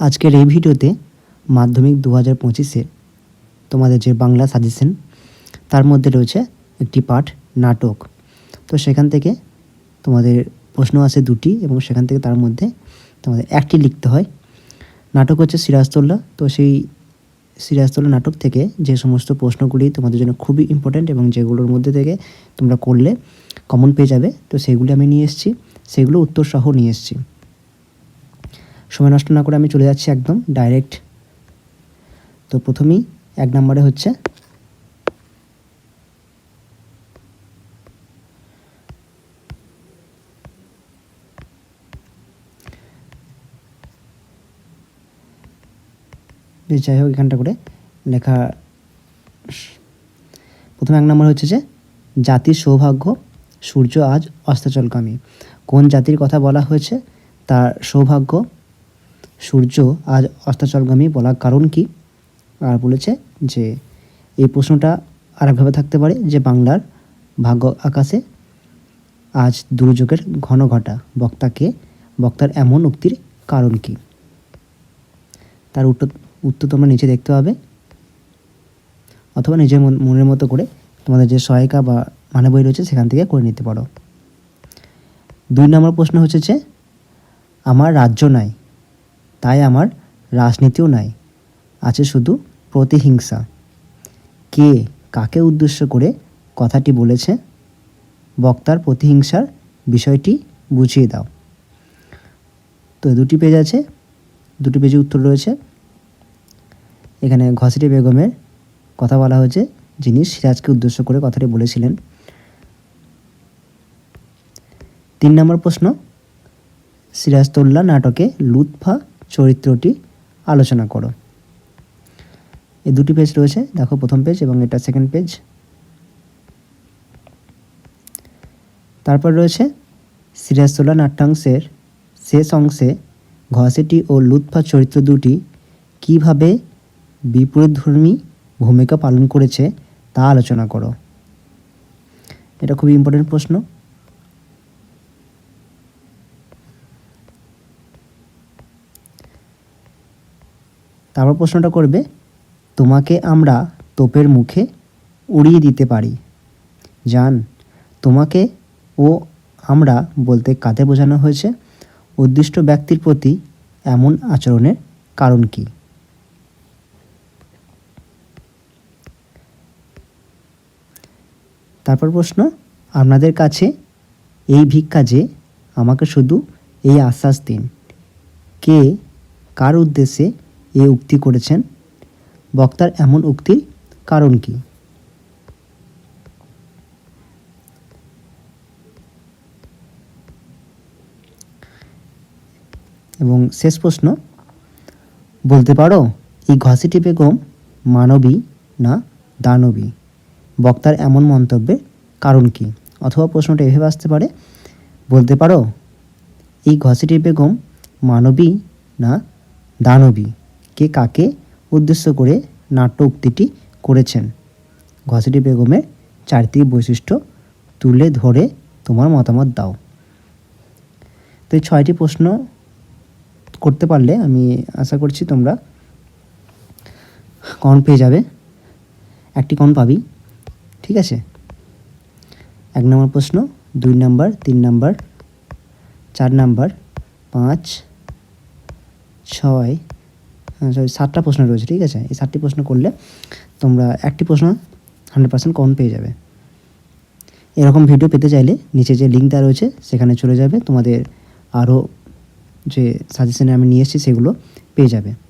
আজকের এই ভিডিওতে মাধ্যমিক দু হাজার পঁচিশে তোমাদের যে বাংলা সাজেশন, তার মধ্যে রয়েছে একটি পাঠ, নাটক। তো সেখান থেকে তোমাদের প্রশ্ন আসে দুটি এবং সেখান থেকে তার মধ্যে তোমাদের একটি লিখতে হয়। নাটক হচ্ছে সিরাজতোল্লা। তো সেই সিরাজতোল্লা নাটক থেকে যে সমস্ত প্রশ্নগুলি তোমাদের জন্য খুবই ইম্পর্ট্যান্ট এবং যেগুলোর মধ্যে থেকে তোমরা করলে কমন পেয়ে যাবে, তো সেগুলি আমি নিয়ে এসেছি। সেগুলো উত্তরসহ নিয়ে এসেছি। সময় নষ্ট না করে আমি চলে যাচ্ছি একদম ডাইরেক্ট তো প্রথমেই এক নম্বরে হচ্ছে যাই হোক এখানটা করে লেখা। প্রথমে এক নম্বর হচ্ছে যে, জাতির সৌভাগ্য, সূর্য আজ অস্তাচলগামী। কোন জাতির কথা বলা হয়েছে? তার সৌভাগ্য সূর্য আজ অস্তাচলগামী বলার কারণ কি? আর বলেছে যে, এই প্রশ্নটা আরেকভাবে থাকতে পারে যে বাংলার ভাগ্য আকাশে আজ দুর্যোগের ঘন ঘটা বক্তাকে, বক্তার এমন উক্তির কারণ কি? তার উত্তর উত্তর তোমরা নিচে দেখতে পাবে। অথবা নিজের মন- মনের মতো করে তোমাদের যে সহায়িকা বা মানে বই রয়েছে সেখান থেকে করে নিতে পারো। দুই নম্বর প্রশ্ন হচ্ছে যে, আমার রাজ্য নাই। তাই আমার রাজনীতিও নাই। আছে শুধু প্রতিহিংসা। কে কাকে উদ্দেশ্য করে কথাটি বলেছে? বক্তার প্রতিহিংসার বিষয়টি বুঝিয়ে দাও। তো দুটি পেজ আছে, দুটি পেজে উত্তর রয়েছে। এখানে ঘসিটি বেগমের কথা বলা হয়েছে, যিনি সিরাজকে উদ্দেশ্য করে কথাটি বলেছিলেন। তিন নম্বর প্রশ্ন, সিরাজতোল্লা নাটকে লুৎফা চরিত্রটি আলোচনা করো। এই দুটি পেজ রয়েছে, দেখো প্রথম পেজ এবং এটা সেকেন্ড পেজ তারপর রয়েছে সিরাজতোল্লা নাট্যাংশের শেষ অংশে ঘসেটি ও লুৎফা চরিত্র দুটি কীভাবে বিপরীতধর্মী ভূমিকা পালন করেছে তা আলোচনা করো। এটা খুবই ইম্পর্টেন্ট প্রশ্ন। তারপর প্রশ্নটা করবে, তোমাকে আমরা তোপের মুখে উড়িয়ে দিতে পারি। জান, তোমাকে ও আমরা বলতে কাতে বোঝানো হয়েছে, উদ্দিষ্ট ব্যক্তির প্রতি এমন আচরণের কারণ কি? তারপর প্রশ্ন, আপনাদের কাছে এই ভিক্ষা যে আমাকে শুধু এই আশ্বাস দিন। কে, কার উদ্দেশ্যে এ উক্তি করেছেন। বক্তার এমন উক্তির কারণ কি? এবং শেষ প্রশ্ন, বলতে পারো, এই ঘসিটি বেগম মানবী না দানবী? বক্তার এমন মন্তব্যের কারণ কি? অথবা প্রশ্নটা এভাবে আসতে পারে, বলতে পারো, এই ঘসিটি বেগম মানবী না দানবী? কে কাকে উদ্দেশ্য করে নাট্য উক্তিটি করেছেন? ঘসিটি বেগমের চারিত্রিক বৈশিষ্ট্য তুলে ধরে তোমার মতামত দাও। তো এই ছয়টি প্রশ্ন করতে পারলে আমি আশা করছি তোমরা কন পেয়ে যাবে। একটি কন পাবি, ঠিক আছে? এক নম্বর প্রশ্ন, দুই নাম্বার, তিন নাম্বার, চার নাম্বার, পাঁচ, ছয় সরি সাতটা প্রশ্ন রয়েছে, ঠিক আছে? এই সাতটি প্রশ্ন করলে তোমরা একটি প্রশ্ন হান্ড্রেড পার্সেন্ট কমন পেয়ে যাবে। এরকম ভিডিও পেতে চাইলে নিচে যে লিঙ্ক দেওয়া রয়েছে, সেখানে চলে যাবে। তোমাদের আরও যে সাজেশনে আমি নিয়ে এসেছি, সেগুলো পেয়ে যাবে।